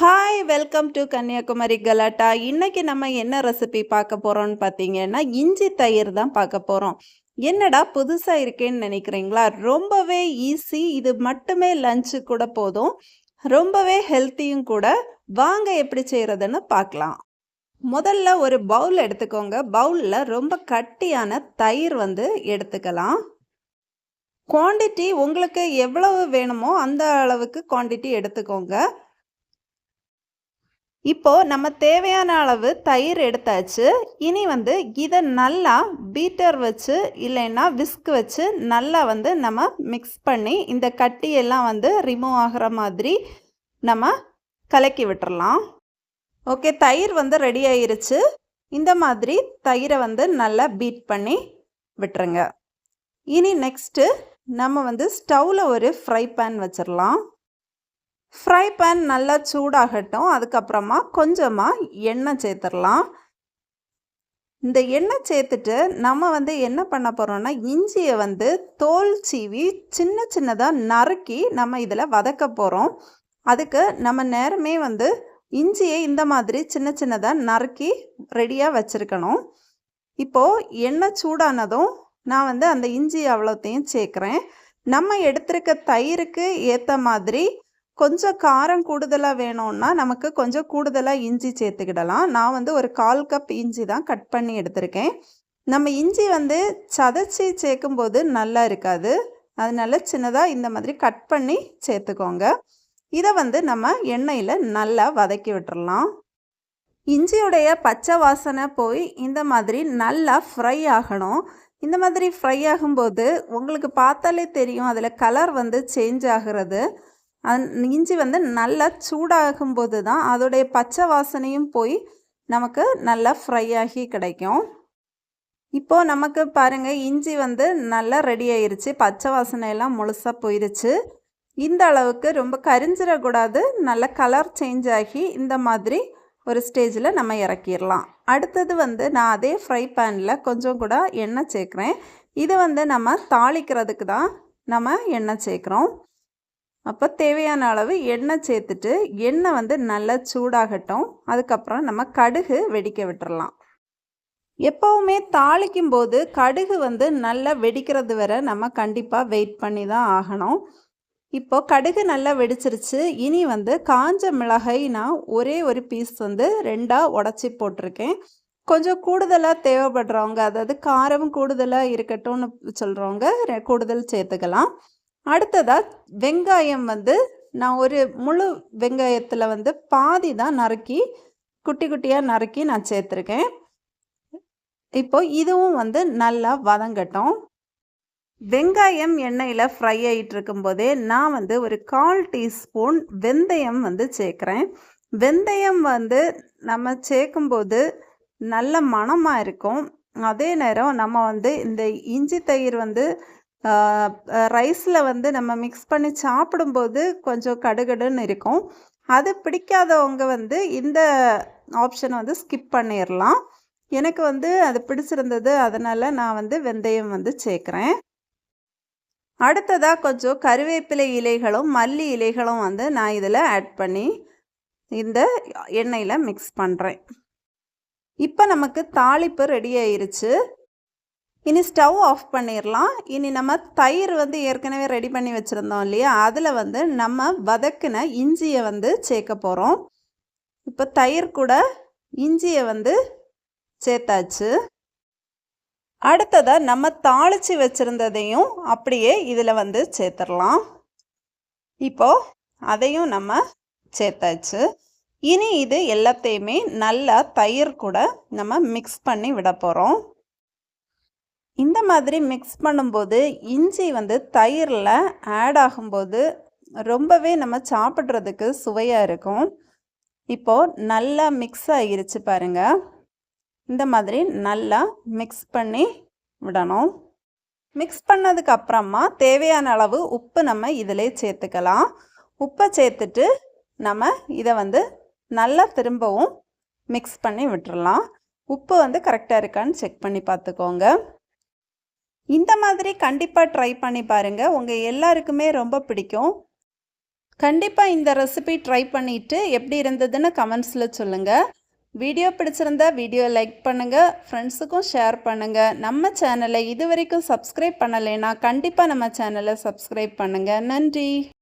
Hi welcome to Kanyakumari கலாட்டா. இன்றைக்கி நம்ம என்ன ரெசிபி பார்க்க போகிறோன்னு பார்த்தீங்கன்னா இஞ்சி தயிர் தான் பார்க்க போகிறோம் என்னடா புதுசாக இருக்கேன்னு நினைக்கிறீங்களா? ரொம்பவே ஈஸி இது மட்டுமே லஞ்சு கூட போதும். ரொம்பவே ஹெல்த்தியும் கூட. வாங்க எப்படி செய்கிறதுன்னு பார்க்கலாம். முதல்ல ஒரு பவுல் எடுத்துக்கோங்க. பவுலில் ரொம்ப கட்டியான தயிர் வந்து எடுத்துக்கலாம். குவான்டிட்டி உங்களுக்கு எவ்வளவு வேணுமோ அந்த அளவுக்கு குவான்டிட்டி எடுத்துக்கோங்க. இப்போ நம்ம தேவையான அளவு தயிர் எடுத்தாச்சு. இனி வந்து இதை நல்லா பீட்டர் வச்சு இல்லைன்னா விஸ்க் வச்சு நல்லா வந்து நம்ம மிக்ஸ் பண்ணி இந்த கட்டியெல்லாம் வந்து ரிமூவ் ஆகிற மாதிரி நம்ம கலக்கி விட்டுறலாம். ஓகே தயிர் வந்து ரெடி ஆயிருச்சு. இந்த மாதிரி தயிரை வந்து நல்லா பீட் பண்ணி விட்டுருங்க. இனி நெக்ஸ்ட்டு நம்ம வந்து ஸ்டவ்வில் ஒரு ஃப்ரை பேன் வச்சிடலாம். ஃப்ரை பேன் நல்லா சூடாகட்டும். அதுக்கப்புறமா கொஞ்சமாக எண்ணெய் சேர்த்துடலாம். இந்த எண்ணெய் சேர்த்துட்டு நம்ம வந்து என்ன பண்ண போகிறோம்னா இஞ்சியை வந்து தோல் சீவி சின்ன சின்னதாக நறுக்கி நம்ம இதில் வதக்க போகிறோம் அதுக்கு நம்ம நேரமே வந்து இஞ்சியை இந்த மாதிரி சின்ன சின்னதாக நறுக்கி ரெடியாக வச்சுருக்கணும். இப்போது எண்ணெய் சூடானதும் நான் வந்து அந்த இஞ்சி அவ்வளோத்தையும் சேர்க்குறேன். நம்ம எடுத்திருக்க தயிருக்கு ஏற்ற மாதிரி கொஞ்சம் காரம் கூடுதலாக வேணும்னா நமக்கு கொஞ்சம் கூடுதலாக இஞ்சி சேர்த்துக்கிடலாம். நான் வந்து ஒரு கால் கப் இஞ்சி தான் கட் பண்ணி எடுத்திருக்கேன். நம்ம இஞ்சி வந்து சதைச்சி சேர்க்கும்போது நல்லா இருக்காது. அதனால சின்னதாக இந்த மாதிரி கட் பண்ணி சேர்த்துக்கோங்க. இதை வந்து நம்ம எண்ணெயில் நல்லா வதக்கி விட்டுறலாம். இஞ்சியுடைய பச்சை வாசனை போய் இந்த மாதிரி நல்லா ஃப்ரை ஆகணும். இந்த மாதிரி ஃப்ரை ஆகும்போது உங்களுக்கு பார்த்தாலே தெரியும். அதில் கலர் வந்து சேஞ்ச் ஆகிறது. இஞ்சி வந்து நல்லா சூடாகும்போது தான் அதோடைய பச்சை வாசனையும் போய் நமக்கு நல்லா ஃப்ரை ஆகி கிடைக்கும். இப்போது நமக்கு பாருங்கள் இஞ்சி வந்து நல்லா ரெடி ஆயிருச்சு. பச்சை வாசனையெல்லாம் முழுசாக போயிருச்சு. இந்த அளவுக்கு ரொம்ப கரிஞ்சிடக்கூடாது. நல்ல கலர் சேஞ்ச் ஆகி இந்த மாதிரி ஒரு ஸ்டேஜில் நம்ம இறக்கிடலாம். அடுத்தது வந்து நான் அதே ஃப்ரை பேனில் கொஞ்சம் கூட எண்ணெய் சேர்க்குறேன். இது வந்து நம்ம தாளிக்கிறதுக்கு தான் நம்ம எண்ணெய் சேர்க்குறோம். அப்போ தேவையான அளவு எண்ணெய் சேர்த்துட்டு எண்ணெய் வந்து நல்லா சூடாகட்டும். அதுக்கப்புறம் நம்ம கடுகு வெடிக்க விட்டுறலாம். எப்போவுமே தாளிக்கும் போது கடுகு வந்து நல்லா வெடிக்கிறது வரை நம்ம கண்டிப்பாக வெயிட் பண்ணி தான் ஆகணும். இப்போ கடுகு நல்லா வெடிச்சிருச்சு. இனி வந்து காஞ்ச மிளகாய் நான் ஒரே ஒரு பீஸ் வந்து ரெண்டாக உடச்சி போட்டிருக்கேன். கொஞ்சம் கூடுதலாக தேவைப்படுறவங்க அதாவது காரம் கூடுதலாக இருக்கட்டும்னு சொல்கிறவங்க கூடுதல் சேர்த்துக்கலாம். அடுத்ததாக வெங்காயம் வந்து நான் ஒரு முழு வெங்காயத்தில் வந்து பாதி தான் நறுக்கி குட்டி குட்டியாக நறுக்கி நான் சேர்த்துருக்கேன். இப்போ இதுவும் வந்து நல்லா வதங்கட்டும். வெங்காயம் எண்ணெயில் ஃப்ரை ஆகிட்டு இருக்கும்போதே நான் வந்து ஒரு கால் டீஸ்பூன் வெந்தயம் வந்து சேர்க்குறேன். வெந்தயம் வந்து நம்ம சேர்க்கும்போது நல்ல மணமாக இருக்கும். அதே நேரம் நம்ம வந்து இந்த இஞ்சி தயிர் வந்து ரைஸில் வந்து நம்ம மிக்ஸ் பண்ணி சாப்பிடும்போது கொஞ்சம் கடுகடுன்னு இருக்கும். அது பிடிக்காதவங்க வந்து இந்த ஆப்ஷனை வந்து ஸ்கிப் பண்ணிடலாம் எனக்கு வந்து அது பிடிச்சிருந்தது அதனால் நான் வந்து வெந்தயம் வந்து சேர்க்குறேன். அடுத்ததாக கொஞ்சம் கருவேப்பிலை இலைகளும் மல்லி இலைகளும் வந்து நான் இதில் ஆட் பண்ணி இந்த எண்ணெயில் மிக்ஸ் பண்ணுறேன் இப்போ நமக்கு தாளிப்பு ரெடி ஆயிருச்சு. இனி ஸ்டவ் ஆஃப் பண்ணிடலாம் இனி நம்ம தயிர் வந்து ஏற்கனவே ரெடி பண்ணி வச்சுருந்தோம் இல்லையா? அதில் வந்து நம்ம வதக்கின இஞ்சியை வந்து சேர்க்க போகிறோம் இப்போ தயிர் கூட இஞ்சியை வந்து சேர்த்தாச்சு. அடுத்ததாக நம்ம தாளித்து வச்சுருந்ததையும் அப்படியே இதில் வந்து சேர்த்துடலாம் இப்போது அதையும் நம்ம சேர்த்தாச்சு. இனி இது எல்லாத்தையுமே நல்லா தயிர் கூட நம்ம மிக்ஸ் பண்ணி விட போகிறோம் இந்த மாதிரி மிக்ஸ் பண்ணும்போது இஞ்சி வந்து தயிரில் ஆட் ஆகும்போது ரொம்பவே நம்ம சாப்பிட்றதுக்கு சுவையாக இருக்கும். இப்போது நல்லா மிக்ஸ் ஆகிருச்சு பாருங்கள் இந்த மாதிரி நல்லா மிக்ஸ் பண்ணி விடணும். மிக்ஸ் பண்ணதுக்கு அப்புறமா தேவையான அளவு உப்பு நம்ம இதிலே சேர்த்துக்கலாம். உப்பை சேர்த்துட்டு நம்ம இதை வந்து நல்லா திரும்பவும் மிக்ஸ் பண்ணி விட்டுறலாம். உப்பு வந்து கரெக்டாக இருக்கான்னு செக் பண்ணி பார்த்துக்கோங்க. இந்த மாதிரி கண்டிப்பாக ட்ரை பண்ணி பாருங்கள் உங்கள் எல்லாருக்குமே ரொம்ப பிடிக்கும். கண்டிப்பாக இந்த ரெசிபி ட்ரை பண்ணிவிட்டு எப்படி இருந்ததுன்னு கமெண்ட்ஸில் சொல்லுங்கள் வீடியோ பிடிச்சிருந்தா வீடியோ லைக் பண்ணுங்கள் ஃப்ரெண்ட்ஸுக்கும் ஷேர் பண்ணுங்கள் நம்ம சேனலை இது வரைக்கும் சப்ஸ்கிரைப் பண்ணலைன்னா கண்டிப்பாக நம்ம சேனலை சப்ஸ்கிரைப் பண்ணுங்கள் நன்றி.